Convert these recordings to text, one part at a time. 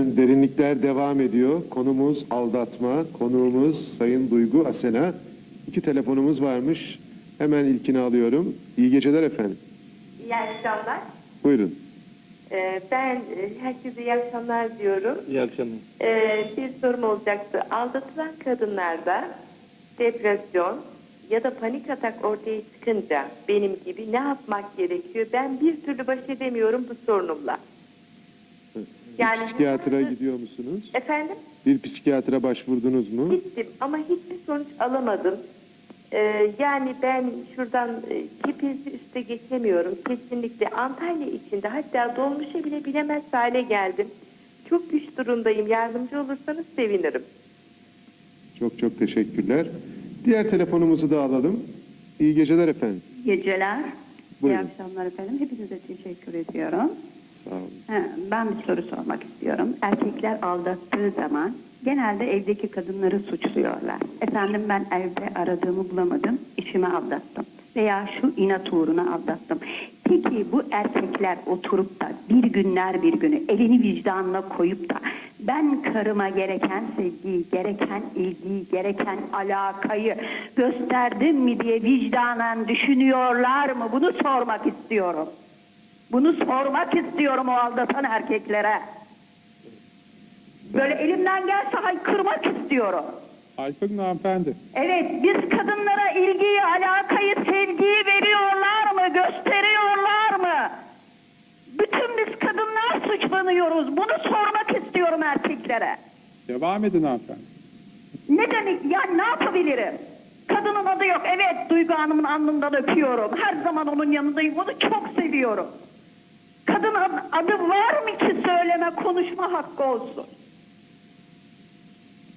Efendim derinlikler devam ediyor. Konumuz aldatma, konuğumuz Sayın Duygu Asena. İki telefonumuz varmış. Hemen ilkini alıyorum. İyi geceler efendim. İyi akşamlar. Buyurun. Ee, ben e, herkese iyi akşamlar diyorum. İyi akşamlar. Ee, bir sorum olacaktı. Aldatılan kadınlarda depresyon ya da panik atak ortaya çıkınca benim gibi ne yapmak gerekiyor? Ben bir türlü baş edemiyorum bu sorunumla. Yani bir psikiyatra gidiyor musunuz? Efendim? Bir psikiyatra başvurdunuz mu? Gittim ama hiçbir sonuç alamadım. Ee, yani ben şuradan e, Kepezli üste geçemiyorum. Kesinlikle Antalya içinde hatta dolmuşa bile bilemez hale geldim. Çok güç durumdayım. Yardımcı olursanız sevinirim. Çok çok teşekkürler. Diğer telefonumuzu da alalım. İyi geceler efendim. geceler. Buyurun. İyi akşamlar efendim. Hepinize teşekkür ediyorum. He, Ben bir soru sormak istiyorum. Erkekler aldattığı zaman genelde evdeki kadınları suçluyorlar. Efendim ben evde aradığımı bulamadım, işimi aldattım. Veya şu inat uğruna aldattım. Peki bu erkekler oturup da bir günler bir günü elini vicdanına koyup da ben karıma gereken sevgiyi, gereken ilgiyi, gereken alakayı gösterdim mi diye vicdanen düşünüyorlar mı? Bunu sormak istiyorum. Bunu sormak istiyorum o aldatan erkeklere. Böyle elimden gelse haykırmak istiyorum. Ayşegül hanımefendi. Evet biz kadınlara ilgiyi, alakayı, sevgiyi veriyorlar mı? Gösteriyorlar mı? Bütün biz kadınlar suçlanıyoruz. Bunu sormak istiyorum erkeklere. Devam edin hanımefendi. Ne demek yani ne yapabilirim? Kadının adı yok. Evet Duygu Hanım'ın alnından öpüyorum. Her zaman onun yanındayım. Onu çok seviyorum. Kadın ad- adı var mı ki söyleme, konuşma hakkı olsun?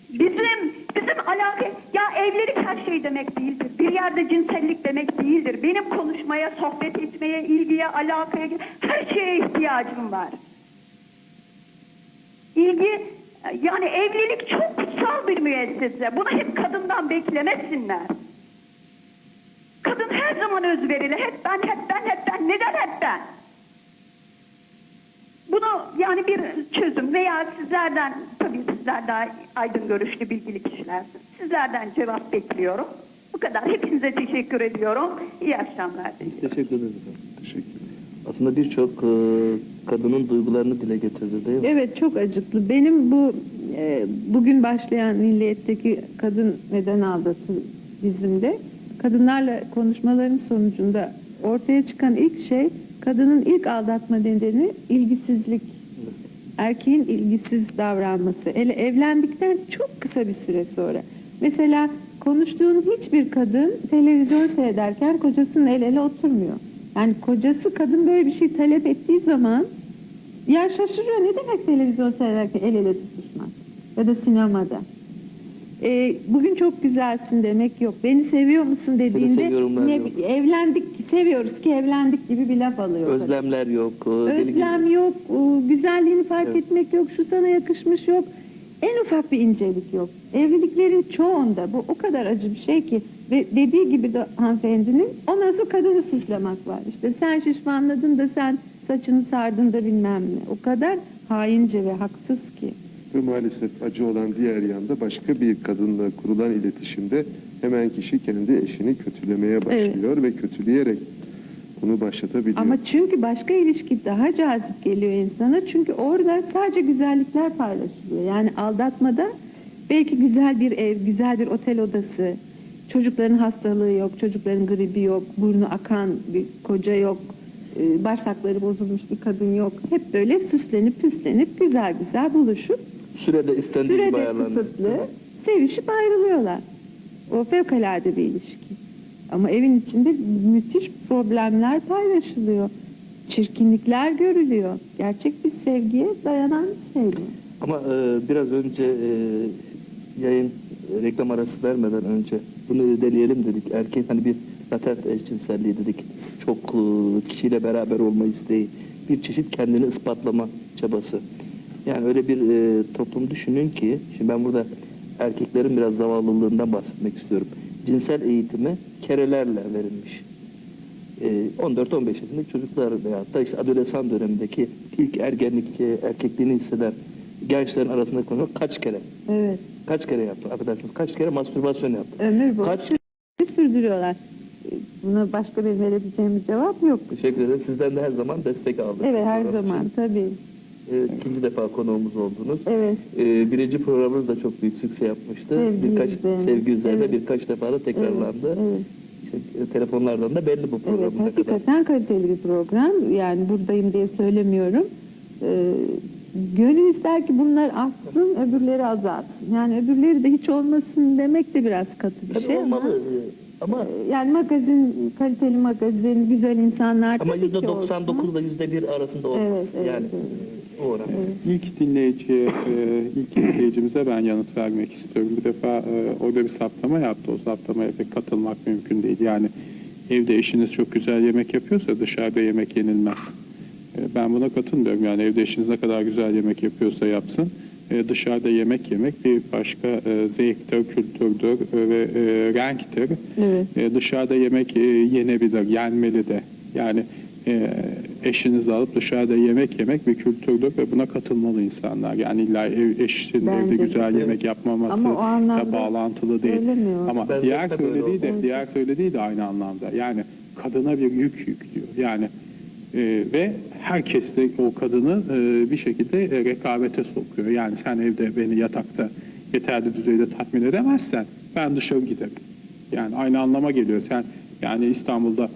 Bizim bizim alaka ya evlilik her şey demek değildir. Bir yerde cinsellik demek değildir. Benim konuşmaya, sohbet etmeye, ilgiye, alakaya her şeye ihtiyacım var. İlgi yani evlilik çok kutsal bir müessese. Bunu hep kadından beklemesinler. Kadın her zaman özverili. Hep ben, hep ben, hep ben. Neden hep ben? Bunu yani bir çözüm veya sizlerden tabii sizler daha aydın görüşlü bilgili kişilersiniz. Sizlerden cevap bekliyorum. Bu kadar. Hepinize teşekkür ediyorum. İyi akşamlar. Biz teşekkür ederiz. Teşekkürler. Aslında birçok e, kadının duygularını dile getirdi değil mi? Evet çok acıklı. Benim bu e, bugün başlayan milliyetteki kadın neden aldatı dizimde kadınlarla konuşmaların sonucunda ortaya çıkan ilk şey kadının ilk aldatma nedeni ilgisizlik. Erkeğin ilgisiz davranması. Ele evlendikten çok kısa bir süre sonra. Mesela konuştuğun hiçbir kadın televizyon seyrederken kocasının el ele oturmuyor. Yani kocası kadın böyle bir şey talep ettiği zaman ya şaşırıyor ne demek televizyon seyrederken el ele tutuşmak ya da sinemada. Ee, bugün çok güzelsin demek yok. Beni seviyor musun dediğinde ne, evlendik seviyoruz ki evlendik gibi bir laf alıyor. Özlemler yok. Özlem yok, güzelliğini fark Evet. etmek yok, şu sana yakışmış yok. En ufak bir incelik yok. Evliliklerin çoğunda bu o kadar acı bir şey ki ve dediği gibi de hanımefendinin ondan sonra kadını suçlamak var. İşte sen şişmanladın da sen saçını sardın da bilmem ne. O kadar haince ve haksız ki. Ve maalesef acı olan diğer yanda başka bir kadınla kurulan iletişimde hemen kişi kendi eşini kötülemeye başlıyor ve kötüleyerek bunu başlatabiliyor. Ama çünkü başka ilişki daha cazip geliyor insana. Çünkü orada sadece güzellikler paylaşılıyor. Yani aldatmada belki güzel bir ev, güzel bir otel odası, çocukların hastalığı yok, çocukların gribi yok, burnu akan bir koca yok, e, bağırsakları bozulmuş bir kadın yok. Hep böyle süslenip püslenip güzel güzel buluşup Sürede istendiği gibi sürede ayarlanıyor. kısıtlı sevişip ayrılıyorlar. O fevkalade bir ilişki. Ama evin içinde müthiş problemler paylaşılıyor. Çirkinlikler görülüyor. Gerçek bir sevgiye dayanan bir şey bu. Ama e, biraz önce e, yayın e, reklam arası vermeden önce bunu deneyelim dedik. Erkek hani bir latent eşcinselliği dedik. Çok e, kişiyle beraber olma isteği. Bir çeşit kendini ispatlama çabası. Yani öyle bir e, toplum düşünün ki, şimdi ben burada erkeklerin biraz zavallılığından bahsetmek istiyorum. Cinsel eğitimi kerelerle verilmiş. E, 14-15 yaşındaki çocuklar veyahut da işte adolesan dönemindeki ilk ergenlik e, erkekliğini hisseden gençlerin arasında konuşuyor. Kaç kere? Evet. Kaç kere yaptı? Affedersiniz. Kaç kere mastürbasyon yaptı? Ömür boyu Kaç- sür- sürdürüyorlar. Buna başka bir verebileceğim bir cevap yok. Teşekkür ederim. Sizden de her zaman destek aldık. Evet her zaman için. tabii. Ee, ikinci defa konuğumuz oldunuz. Evet. Ee, birinci programınız da çok büyük sükse yapmıştı. Sevgi birkaç üzerine. sevgi üzerine Evet. birkaç defa da tekrarlandı. Evet, evet. İşte e, telefonlardan da belli bu Evet, programın kadar. hakikaten kaliteli bir program. Yani buradayım diye söylemiyorum. Ee, gönül ister ki bunlar artsın, öbürleri azalsın. Yani öbürleri de hiç olmasın demek de biraz katı bir Tabii şey ama. olmalı. Ee, Ama Yani magazin, kaliteli magazin, güzel insanlar ama tabii ki yüzde olsun. 99 ile yüzde bir arasında olmaz. Evet, evet, yani evet. o oran. İlk dinleyiciye, e, ilk izleyicimize ben yanıt vermek istiyorum. Bir defa e, orada bir saptama yaptı. O saptamaya pek katılmak mümkün değil. Yani evde eşiniz çok güzel yemek yapıyorsa dışarıda yemek yenilmez. E, ben buna katılmıyorum. Yani evde eşiniz ne kadar güzel yemek yapıyorsa yapsın. E, dışarıda yemek yemek bir başka e, zevktir, kültürdür e, ve renktir. Evet. Dışarıda yemek yenebilir, yenmeli de. Yani eşinizi alıp dışarıda yemek yemek bir kültürdür ve buna katılmalı insanlar. Yani illa ev, eşinin Bence evde de. güzel yemek yapmaması Ama da bağlantılı değil. Ama Ben diğer söylediği de diğer söylediği de aynı anlamda. Yani kadına bir yük yüklüyor. Yani e, ve herkes de o kadını e, bir şekilde e, rekabete sokuyor. Yani sen evde beni yatakta yeterli düzeyde tatmin edemezsen ben dışarı giderim. Yani aynı anlama geliyor. Sen yani İstanbul'da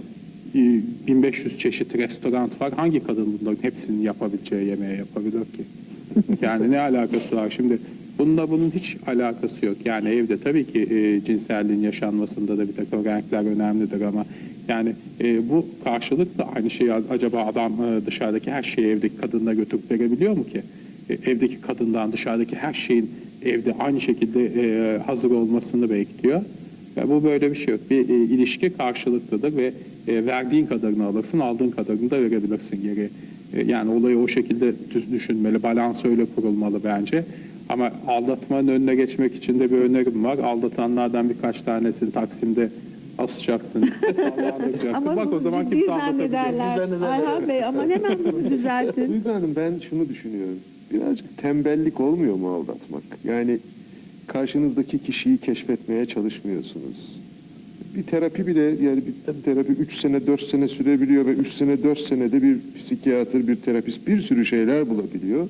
e, 1500 çeşit restoran var. Hangi kadın bunların hepsini yapabileceği yemeği yapabilir ki? Yani ne alakası var? Şimdi bununla bunun hiç alakası yok. Yani evde tabii ki e, cinselliğin yaşanmasında da bir takım renkler önemlidir ama yani e, bu karşılık da aynı şeyi acaba adam e, dışarıdaki her şeyi evdeki kadınla götürüp verebiliyor mu ki? E, evdeki kadından dışarıdaki her şeyin evde aynı şekilde e, hazır olmasını bekliyor. Ya bu böyle bir şey yok. Bir e, ilişki karşılıklıdır ve e, verdiğin kadarını alırsın, aldığın kadarını da verebilirsin geri. E, yani olayı o şekilde düz düşünmeli, balans öyle kurulmalı bence. Ama aldatmanın önüne geçmek için de bir önerim var. Aldatanlardan birkaç tanesini Taksim'de asacaksın. Ama Bak o zaman ciddi kimse aldatabilir. zannederler. Evet. Bey ama hemen bunu düzeltin. Duygu Hanım ben şunu düşünüyorum. Birazcık tembellik olmuyor mu aldatmak? Yani karşınızdaki kişiyi keşfetmeye çalışmıyorsunuz. Bir terapi bile yani bir terapi 3 sene 4 sene sürebiliyor ve 3 sene 4 senede bir psikiyatr, bir terapist bir sürü şeyler bulabiliyor.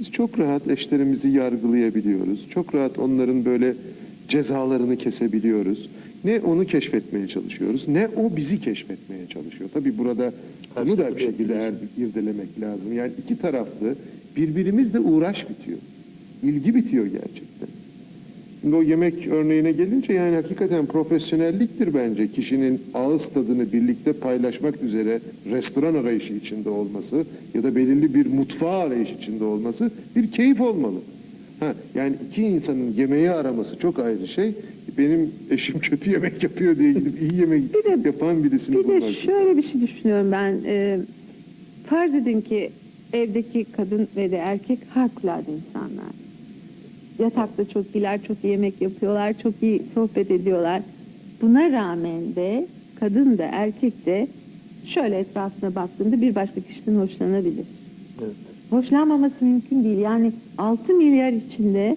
Biz çok rahat eşlerimizi yargılayabiliyoruz. Çok rahat onların böyle cezalarını kesebiliyoruz. Ne onu keşfetmeye çalışıyoruz, ne o bizi keşfetmeye çalışıyor. Tabii burada bunu da bir şekilde her irdelemek lazım. Yani iki taraflı birbirimizle uğraş bitiyor. İlgi bitiyor gerçekten. Şimdi o yemek örneğine gelince yani hakikaten profesyonelliktir bence kişinin ağız tadını birlikte paylaşmak üzere restoran arayışı içinde olması ya da belirli bir mutfağı arayış içinde olması bir keyif olmalı. Ha, yani iki insanın yemeği araması çok ayrı şey. Benim eşim kötü yemek yapıyor diye gidip iyi yemek Bir de- yapan birisini Bir de bulmak. şöyle bir şey düşünüyorum ben. Ee, farz edin ki evdeki kadın ve de erkek harikulade insanlar. Yatakta çok iyiler, çok iyi yemek yapıyorlar, çok iyi sohbet ediyorlar. Buna rağmen de kadın da erkek de şöyle etrafına baktığında bir başka kişiden hoşlanabilir. Evet. Hoşlanmaması mümkün değil. Yani 6 milyar içinde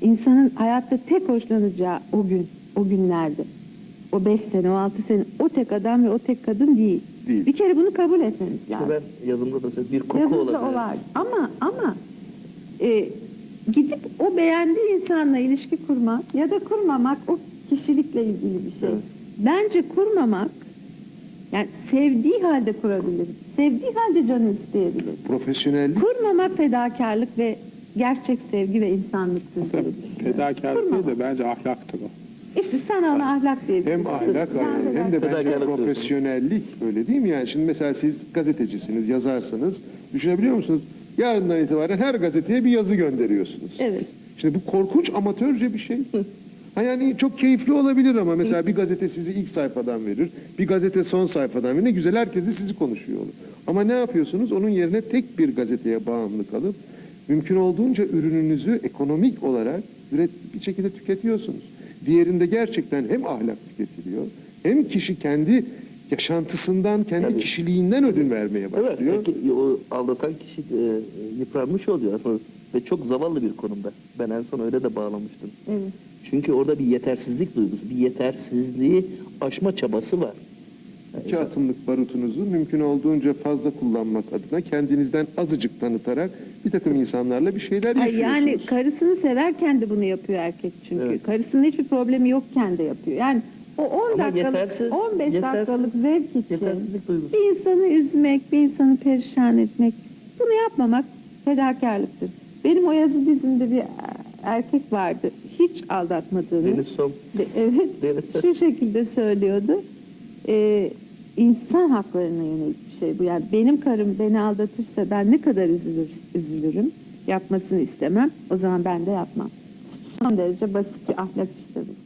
insanın hayatta tek hoşlanacağı o gün, o günlerde. O 5 sene, o 6 sene o tek adam ve o tek kadın değil. Değil. Bir kere bunu kabul etmemiz İşte lazım. ben yazımda da. Bir koku Yazıda olabilir. o var. Ama ama e, gidip o beğendiği insanla ilişki kurmak ya da kurmamak o kişilikle ilgili bir şey. Evet. Bence kurmamak yani sevdiği halde kurabilir. Sevdiği halde canı isteyebilir. Profesyonellik Kurmamak fedakarlık ve gerçek sevgi ve diye düşünüyorum. fedakarlık değil de bence ahlaktır o. İşte sen ona ahlak diye Hem ahlak Ben hem de bence Fedakarlık profesyonellik öyle değil mi? Yani şimdi mesela siz gazetecisiniz, yazarsınız. Düşünebiliyor musunuz? Yarından itibaren her gazeteye bir yazı gönderiyorsunuz. Evet. Şimdi bu korkunç amatörce bir şey. Ha yani çok keyifli olabilir ama mesela bir gazete sizi ilk sayfadan verir, bir gazete son sayfadan verir. Ne güzel herkes de sizi konuşuyor olur. Ama ne yapıyorsunuz? Onun yerine tek bir gazeteye bağımlı kalıp mümkün olduğunca ürününüzü ekonomik olarak üret bir şekilde tüketiyorsunuz. Diğerinde gerçekten hem ahlak tüketiliyor, hem kişi kendi yaşantısından, kendi Tabii. kişiliğinden ödün vermeye Evet, başlıyor. peki o aldatan kişi e, yıpranmış oluyor aslında ve çok zavallı bir konumda. Ben en son öyle de bağlamıştım. Evet. Çünkü orada bir yetersizlik duygusu, bir yetersizliği aşma çabası var. İki atımlık barutunuzu mümkün olduğunca fazla kullanmak adına kendinizden azıcık tanıtarak bir takım insanlarla bir şeyler Ay yaşıyorsunuz. yani karısını severken de bunu yapıyor erkek çünkü. Evet. Karısının hiçbir problemi yokken de yapıyor. Yani o 10 Ama dakikalık, yetersiz- 15 yetersiz- dakikalık zevk için bir insanı üzmek, bir insanı perişan etmek, bunu yapmamak fedakarlıktır. Benim o yazı dizimde bir erkek vardı. Hiç aldatmadığını. Deniz Som. De- Evet. Deniz- şu şekilde söylüyordu. Ee, insan haklarına yönelik bir şey bu. Yani benim karım beni aldatırsa ben ne kadar üzülür, üzülürüm. Yapmasını istemem. O zaman ben de yapmam. Son derece basit bir ahlak işte bu.